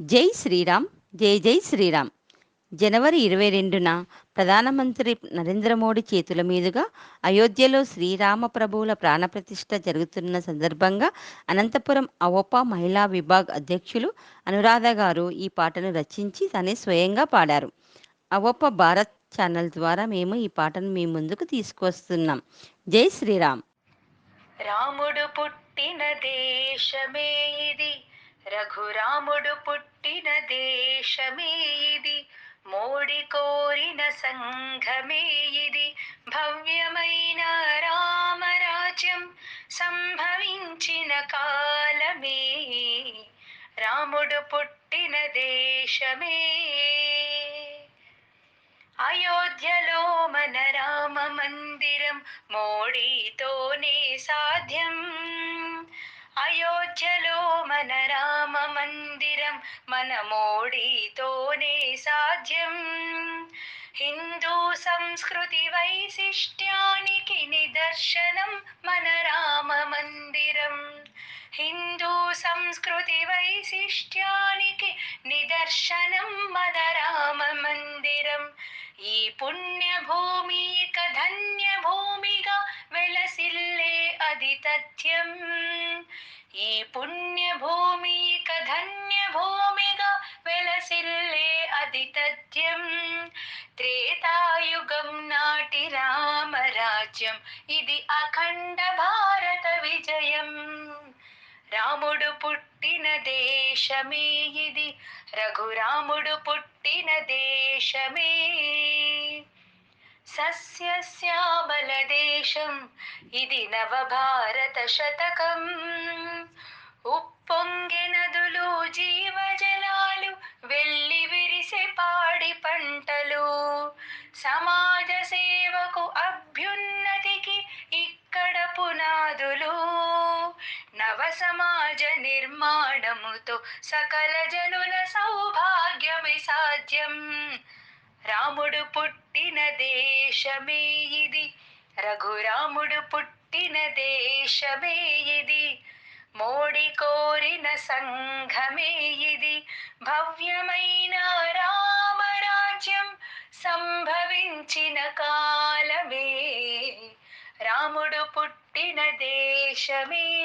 జై శ్రీరామ్ జై జై శ్రీరామ్. జనవరి ఇరవై రెండున ప్రధానమంత్రి నరేంద్ర మోడీ చేతుల మీదుగా అయోధ్యలో శ్రీరామ ప్రభువుల ప్రాణప్రతిష్ఠ జరుగుతున్న సందర్భంగా అనంతపురం అవప మహిళా విభాగ్ అధ్యక్షులు అనురాధ గారు ఈ పాటను రచించి తనే స్వయంగా పాడారు. అవప భారత్ ఛానల్ ద్వారా మేము ఈ పాటను మీ ముందుకు తీసుకొస్తున్నాం. జై శ్రీరామ్. రాముడు పుట్టిన దేశమే ఇది. రఘురాముడు పుట్టిన దేశమే ఇది మోడి కోరిన సంఘమే ఇది. భవ్యమైన రామరాజ్యం సంభవించిన కాలమే రాముడు పుట్టిన దేశమే. అయోధ్యలో మన రామ మందిరం మోడీతోనే సాధ్యం. అయోధ్యలో మందిరం మన మోడీతోనే సాధ్యం హిందూ సంస్కృతి వైశిష్ట్యానికి నిదర్శనం మన రామ మందిరం హిందూ సంస్కృతి వైశిష్ట్యానికి నిదర్శనం మన రామ మందిరం ఈ పుణ్య భూమి ఇక ధన్య భూమిగా వెలసిల్లే అది తథ్యం త్రేతాయుగం నాటి రామరాజ్యం. ఇది అఖండ భారత విజయం. రాముడు పుట్టిన దేశమే ఇది. రఘురాముడు పుట్టిన దేశమే. సస్యశ్యామల దేశం. ఇది నవభారత శతకం. ఉప్పొంగె పాడి సమాజ సేవకు అభ్యున్నతికి ఇక్కడ పునాదులు. నవ సమాజ నిర్మాణముతో సకల జనుల సౌభాగ్యమే సాధ్యం. రాముడు పుట్టిన దేశమే ఇది. రఘురాముడు పుట్టిన దేశమే ఇది. మోడి కోరిన సంఘమే ఇది. భవ్యమైన రా రాజ్యం సంభవించిన కాలమే. రాముడు పుట్టిన దేశమే.